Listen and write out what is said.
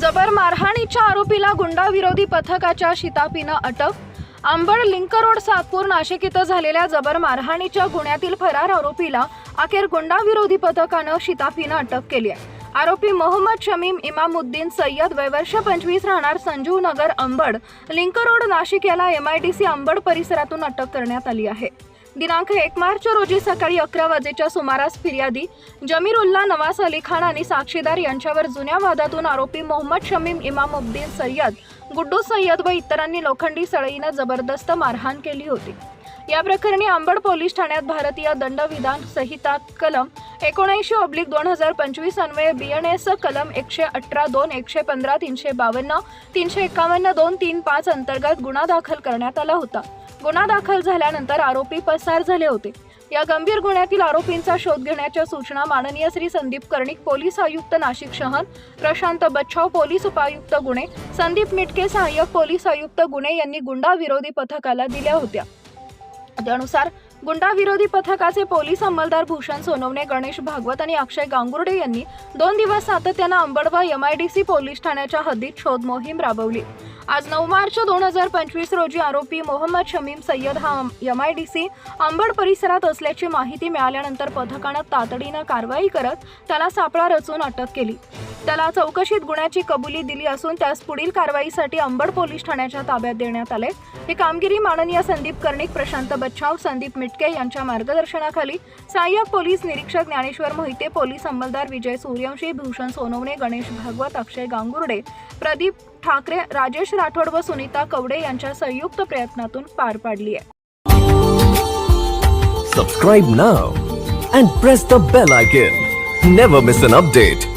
जबर मारहाणीच्या आरोपीला गुंडाविरोधी पथकाच्या शितापीनं अटक. आंबड लिंक रोड सातपूर नाशिक इथं झालेल्या जबर मारहाणीच्या गुन्ह्यातील फरार आरोपीला अखेर गुंडाविरोधी पथकानं शिताफीनं अटक केली आहे. आरोपी मोहम्मद शमीम इमामुद्दीन सय्यद वयवर्ष पंचवीस राहणार संजीव नगर अंबड लिंक रोड नाशिक याला एमआयडीसी अंबड परिसरातून अटक करण्यात आली आहे. दिनांक एक मार्च रोजी सकाळी अकरा वाजेच्या सुमारास फिर्यादी जमीरुल्ला नवाज अली खान आणि साक्षीदार यांच्यावर जुन्या वादातून आरोपी मोहम्मद शमीम इमामुद्दीन सय्यद गुड्डू सय्यद व इतरांनी लोखंडी सळईनं जबरदस्त मारहाण केली होती. या प्रकरणी अंबड पोलीस ठाण्यात भारतीय दंडविधान संहिता कलम एकोणऐंशी ऑब्लिक दोन हजार पंचवीस अन्वये बी एन एस कलम एकशे अठरा दोन एकशे पंधरा तीनशे बावन्न तीनशे एकावन्न दोन तीन पाच अंतर्गत गुन्हा दाखल करण्यात आला होता. गुन्हा दाखल झाल्यानंतर आरोपी पसार झाले होते. या गंभीर गुन्ह्यातील आरोपींचा शोध घेण्याच्या सूचना माननीय श्री संदीप कर्णिक पोलीस आयुक्त नाशिक शहर प्रशांत बच्छाव पोलीस उपायुक्त गुन्हे संदीप मिटके सहाय्यक पोलीस आयुक्त गुन्हे यांनी गुंडा विरोधी पथकाला दिल्या होत्या. त्यानुसार गुंडाविरोधी पथकाचे पोलीस अंमलदार भूषण सोनवणे गणेश भागवत आणि अक्षय गांगुर्डे यांनी दोन दिवस सातत्यानं अंबड व एमआयडीसी पोलीस ठाण्याच्या हद्दीत शोध मोहीम राबवली. आज नऊ मार्च दोन हजार पंचवीस रोजी आरोपी मोहम्मद शमीम सय्यद हा एमआयडीसी अंबड परिसरात असल्याची माहिती मिळाल्यानंतर पथकानं तातडीनं कारवाई करत त्याला सापळा रचून अटक केली. त्याला चौकशीत गुन्ह्याची कबुली दिली असून त्यास पुढील कारवाईसाठी अंबड पोलीस ठाण्याच्या ताब्यात देण्यात आले ही कामगिरी माननीय संदीप कर्णिक प्रशांत बच्छाव संदीप मिटके यांच्या मार्गदर्शनाखाली सहाय्यक पोलीस निरीक्षक ज्ञानेश्वर मोहिते पोलीस अंमलदार विजय सूर्यवंशी भूषण सोनवणे गणेश भागवत अक्षय गांगुर्डे प्रदीप ठाकरे राजेश राठोड व सुनीता कवडे यांच्या संयुक्त प्रयत्नातून पार पाडली आहे Subscribe now and press the bell icon. Never miss an update.